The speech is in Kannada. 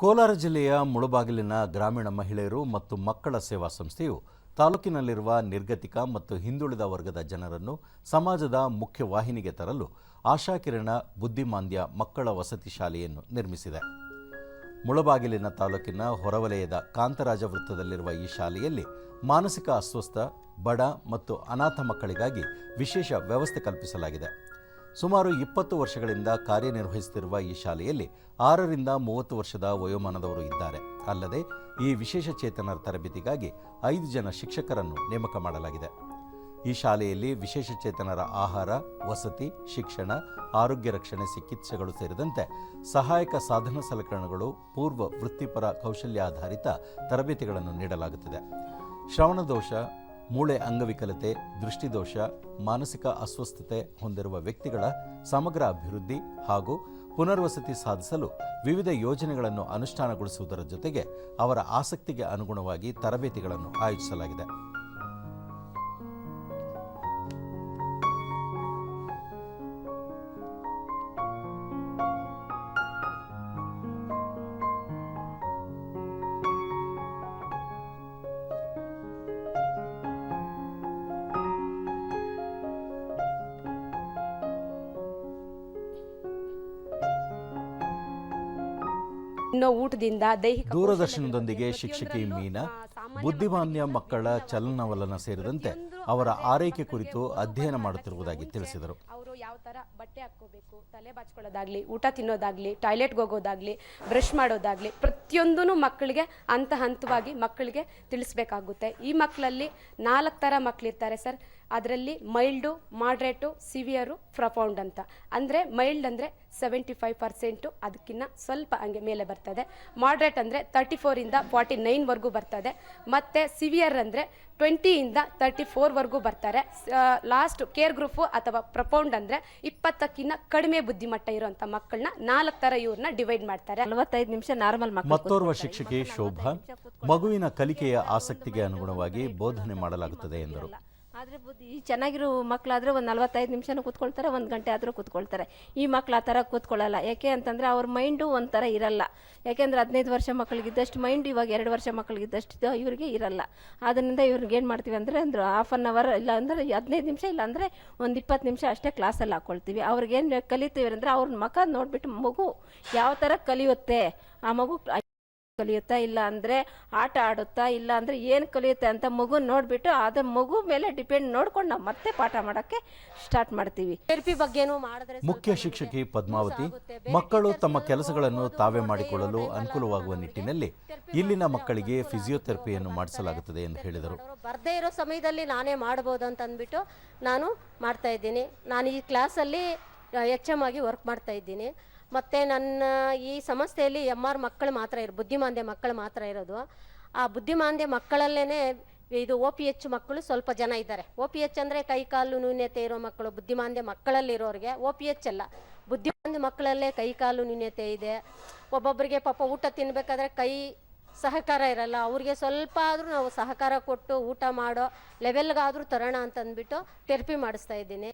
ಕೋಲಾರ ಜಿಲ್ಲೆಯ ಮುಳುಬಾಗಿಲಿನ ಗ್ರಾಮೀಣ ಮಹಿಳೆಯರು ಮತ್ತು ಮಕ್ಕಳ ಸೇವಾ ಸಂಸ್ಥೆಯು ತಾಲೂಕಿನಲ್ಲಿರುವ ನಿರ್ಗತಿಕ ಮತ್ತು ಹಿಂದುಳಿದ ವರ್ಗದ ಜನರನ್ನು ಸಮಾಜದ ಮುಖ್ಯ ವಾಹಿನಿಗೆ ತರಲು ಆಶಾಕಿರಣ ಬುದ್ಧಿಮಾಂದ್ಯ ಮಕ್ಕಳ ವಸತಿ ಶಾಲೆಯನ್ನು ನಿರ್ಮಿಸಿದೆ. ಮುಳಬಾಗಿಲಿನ ತಾಲೂಕಿನ ಹೊರವಲಯದ ಕಾಂತರಾಜ ವೃತ್ತದಲ್ಲಿರುವ ಈ ಶಾಲೆಯಲ್ಲಿ ಮಾನಸಿಕ ಅಸ್ವಸ್ಥ, ಬಡ ಮತ್ತು ಅನಾಥ ಮಕ್ಕಳಿಗಾಗಿ ವಿಶೇಷ ವ್ಯವಸ್ಥೆ ಕಲ್ಪಿಸಲಾಗಿದೆ. ಸುಮಾರು ಇಪ್ಪತ್ತು ವರ್ಷಗಳಿಂದ ಕಾರ್ಯನಿರ್ವಹಿಸುತ್ತಿರುವ ಈ ಶಾಲೆಯಲ್ಲಿ ಆರರಿಂದ ಮೂವತ್ತು ವರ್ಷದ ವಯೋಮಾನದವರು ಇದ್ದಾರೆ. ಅಲ್ಲದೆ ಈ ವಿಶೇಷ ಚೇತನರ ತರಬೇತಿಗಾಗಿ ಐದು ಜನ ಶಿಕ್ಷಕರನ್ನು ನೇಮಕ ಮಾಡಲಾಗಿದೆ. ಈ ಶಾಲೆಯಲ್ಲಿ ವಿಶೇಷ ಚೇತನರ ಆಹಾರ, ವಸತಿ, ಶಿಕ್ಷಣ, ಆರೋಗ್ಯ ರಕ್ಷಣೆ, ಚಿಕಿತ್ಸೆಗಳು ಸೇರಿದಂತೆ ಸಹಾಯಕ ಸಾಧನ ಸಲಕರಣೆಗಳು, ಪೂರ್ವ ವೃತ್ತಿಪರ ಕೌಶಲ್ಯಾಧಾರಿತ ತರಬೇತಿಗಳನ್ನು ನೀಡಲಾಗುತ್ತಿದೆ. ಶ್ರವಣದೋಷ ಮೂಳೆ ಅಂಗವಿಕಲತೆ, ದೃಷ್ಟಿದೋಷ, ಮಾನಸಿಕ ಅಸ್ವಸ್ಥತೆ ಹೊಂದಿರುವ ವ್ಯಕ್ತಿಗಳ ಸಮಗ್ರ ಅಭಿವೃದ್ಧಿ ಹಾಗೂ ಪುನರ್ವಸತಿ ಸಾಧಿಸಲು ವಿವಿಧ ಯೋಜನೆಗಳನ್ನು ಅನುಷ್ಠಾನಗೊಳಿಸುವುದರ ಜೊತೆಗೆ ಅವರ ಆಸಕ್ತಿಗೆ ಅನುಗುಣವಾಗಿ ತರಬೇತಿಗಳನ್ನು ಆಯೋಜಿಸಲಾಗಿದೆ. ಇನ್ನು ಊಟದಿಂದ ದೈಹಿಕ ದೂರದರ್ಶನದೊಂದಿಗೆ ಶಿಕ್ಷಕಿ ಮೀನಾ ಬುದ್ಧಿಮಾನ್ಯ ಮಕ್ಕಳ ಚಲನವಲನ ಸೇರಿದಂತೆ ಅವರ ಆರೈಕೆ ಕುರಿತು ಅಧ್ಯಯನ ಮಾಡುತ್ತಿರುವುದಾಗಿ ತಿಳಿಸಿದರು. ಅವರು ಯಾವ ತರ ಬಟ್ಟೆ ಹಾಕೋಬೇಕು ತಲೆ ಬಾಚ್ಕೊಳ್ಳೋದಾಗ್ಲಿ ಊಟ ತಿನ್ನೋದಾಗ್ಲಿ ಟಾಯ್ಲೆಟ್ಗೆ ಹೋಗೋದಾಗ್ಲಿ ಬ್ರಷ್ ಮಾಡೋದಾಗ್ಲಿ ಪ್ರತಿಯೊಂದೂ ಮಕ್ಕಳಿಗೆ ಹಂತ ಹಂತವಾಗಿ ಮಕ್ಕಳಿಗೆ ತಿಳಿಸ್ಬೇಕಾಗುತ್ತೆ. ಈ ಮಕ್ಕಳಲ್ಲಿ ನಾಲ್ಕು ಥರ ಮಕ್ಕಳಿರ್ತಾರೆ ಸರ್. ಅದರಲ್ಲಿ ಮೈಲ್ಡು ಮಾಡ್ರೇಟು ಸಿವಿಯರು ಪ್ರಫೌಂಡ್ ಅಂತ. ಅಂದರೆ ಮೈಲ್ಡ್ ಅಂದರೆ ಸೆವೆಂಟಿ ಫೈವ್ ಪರ್ಸೆಂಟು ಅದಕ್ಕಿಂತ ಸ್ವಲ್ಪ ಹಂಗೆ ಮೇಲೆ ಬರ್ತದೆ. ಮಾಡ್ರೇಟ್ ಅಂದರೆ ತರ್ಟಿ ಫೋರಿಂದ ಫಾರ್ಟಿ ನೈನ್ವರೆಗೂ ಬರ್ತದೆ. ಮತ್ತು ಸಿವಿಯರ್ ಅಂದರೆ ಟ್ವೆಂಟಿಯಿಂದ ತರ್ಟಿ ಫೋರ್ವರೆಗೂ ಬರ್ತಾರೆ. ಲಾಸ್ಟ್ ಕೇರ್ ಗ್ರೂಪು ಅಥವಾ ಪ್ರಪೌಂಡ್ ಅಂದರೆ ಇಪ್ಪತ್ತಕ್ಕಿಂತ ಕಡಿಮೆ ಬುದ್ಧಿಮಟ್ಟ ಇರುವಂಥ ಮಕ್ಕಳನ್ನ ನಾಲ್ಕು ಥರ ಇವ್ರನ್ನ ಡಿವೈಡ್ ಮಾಡ್ತಾರೆ. ನಲವತ್ತೈದು ನಿಮಿಷ ನಾರ್ಮಲ್ ಮಕ್ಕಳು ಮತ್ತೋರ್ವ ಶಿಕ್ಷಕಿ ಶೋಭಾ ಮಗುವಿನ ಕಲಿಕೆಯ ಆಸಕ್ತಿಗೆ ಅನುಗುಣವಾಗಿ ಬೋಧನೆ ಮಾಡಲಾಗುತ್ತದೆ ಎಂದರು. ಆದರೆ ಬುದ್ಧಿ, ಈ ಚೆನ್ನಾಗಿರೋ ಮಕ್ಕಳಾದರೆ ಒಂದು ನಲವತ್ತೈದು ನಿಮಿಷನೂ ಕೂತ್ಕೊಳ್ತಾರೆ, ಒಂದು ಗಂಟೆ ಆದರೂ ಕೂತ್ಕೊಳ್ತಾರೆ. ಈ ಮಕ್ಳು ಆ ಥರ ಕೂತ್ಕೊಳ್ಳಲ್ಲ. ಯಾಕೆ ಅಂತಂದರೆ ಅವ್ರ ಮೈಂಡು ಒಂಥರ ಇರಲ್ಲ. ಯಾಕೆಂದ್ರೆ ಹದಿನೈದು ವರ್ಷ ಮಕ್ಕಳಿಗಿದ್ದಷ್ಟು ಮೈಂಡ್, ಇವಾಗ ಎರಡು ವರ್ಷ ಮಕ್ಕಳಿಗಿದ್ದಷ್ಟು ಇವರಿಗೆ ಇರಲ್ಲ. ಅದರಿಂದ ಇವ್ರಿಗೆ ಏನು ಮಾಡ್ತೀವಿ ಅಂದರೆ, ಅಂದ್ರೆ ಹಾಫ್ ಆನ್ ಅವರ್ ಇಲ್ಲ ಅಂದರೆ ಹದಿನೈದು ನಿಮಿಷ ಇಲ್ಲ ಅಂದರೆ ಒಂದು ಇಪ್ಪತ್ತು ನಿಮಿಷ ಅಷ್ಟೇ ಕ್ಲಾಸಲ್ಲಿ ಹಾಕ್ಕೊಳ್ತೀವಿ ಅವ್ರಿಗೇನು ಕಲಿತೀವಿ ಅಂದರೆ ಅವ್ರ ಮಕ ನೋಡಿಬಿಟ್ಟು ಮಗು ಯಾವ ಥರ ಕಲಿಯುತ್ತೆ, ಆ ಮಗು ಕಲಿಯುತ್ತಾ ಇಲ್ಲ ಅಂದರೆ ಆಟ ಆಡುತ್ತಾ ಇಲ್ಲ ಅಂದರೆ ಏನು ಕಲಿಯುತ್ತೆ ಅಂತ ಮಗು ನೋಡಿಬಿಟ್ಟು ಅದ ಮಗು ಮೇಲೆ ಡಿಪೆಂಡ್ ನೋಡ್ಕೊಂಡು ನಾವು ಮತ್ತೆ ಪಾಠ ಮಾಡೋಕ್ಕೆ ಸ್ಟಾರ್ಟ್ ಮಾಡ್ತೀವಿ. ಥೆರಪಿ ಬಗ್ಗೆನೂ ಮಾಡಿದ್ರೆ ಮುಖ್ಯ ಶಿಕ್ಷಕಿ ಪದ್ಮಾವತಿ ಮಕ್ಕಳು ತಮ್ಮ ಕೆಲಸಗಳನ್ನು ತಾವೇ ಮಾಡಿಕೊಳ್ಳಲು ಅನುಕೂಲವಾಗುವ ನಿಟ್ಟಿನಲ್ಲಿ ಇಲ್ಲಿನ ಮಕ್ಕಳಿಗೆ ಫಿಸಿಯೋಥೆರಪಿಯನ್ನು ಮಾಡಿಸಲಾಗುತ್ತದೆ ಎಂದು ಹೇಳಿದರು. ಬರ್ದೇ ಇರೋ ಸಮಯದಲ್ಲಿ ನಾನೇ ಮಾಡ್ಬೋದು ಅಂತ ಅಂದ್ಬಿಟ್ಟು ನಾನು ಮಾಡ್ತಾ ಇದ್ದೀನಿ. ನಾನು ಈ ಕ್ಲಾಸಲ್ಲಿ ಎಚ್ ಎಂ ಆಗಿ ವರ್ಕ್ ಮಾಡ್ತಾ ಇದ್ದೀನಿ. ಮತ್ತು ನನ್ನ ಈ ಸಂಸ್ಥೆಯಲ್ಲಿ ಎಂ ಆರ್ ಮಕ್ಕಳು ಮಾತ್ರ ಇರೋ ಬುದ್ಧಿಮಾಂದ್ಯ ಮಕ್ಕಳು ಮಾತ್ರ ಇರೋದು. ಆ ಬುದ್ಧಿಮಾಂದ್ಯ ಮಕ್ಕಳಲ್ಲೇ ಇದು ಒ ಪಿ ಎಚ್ ಮಕ್ಕಳು ಸ್ವಲ್ಪ ಜನ ಇದ್ದಾರೆ. ಒ ಪಿ ಎಚ್ ಅಂದರೆ ಕೈ, ಕಾಲು ನ್ಯೂನ್ಯತೆ ಇರೋ ಮಕ್ಕಳು, ಬುದ್ಧಿಮಾಂದ್ಯ ಮಕ್ಕಳಲ್ಲಿರೋರಿಗೆ ಒ ಪಿ ಎಚ್ ಅಲ್ಲ. ಬುದ್ಧಿಮಾಂದ್ಯ ಮಕ್ಕಳಲ್ಲೇ ಕೈ, ಕಾಲು ನ್ಯೂನ್ಯತೆ ಇದೆ. ಒಬ್ಬೊಬ್ಬರಿಗೆ ಪಾಪ ಊಟ ತಿನ್ನಬೇಕಾದ್ರೆ ಕೈ ಸಹಕಾರ ಇರಲ್ಲ. ಅವ್ರಿಗೆ ಸ್ವಲ್ಪ ಆದರೂ ನಾವು ಸಹಕಾರ ಕೊಟ್ಟು ಊಟ ಮಾಡೋ ಲೆವೆಲ್ಗಾದರೂ ತರೋಣ ಅಂತ ಅಂದ್ಬಿಟ್ಟು ಥೆರಪಿ ಮಾಡಿಸ್ತಾ ಇದ್ದೀನಿ.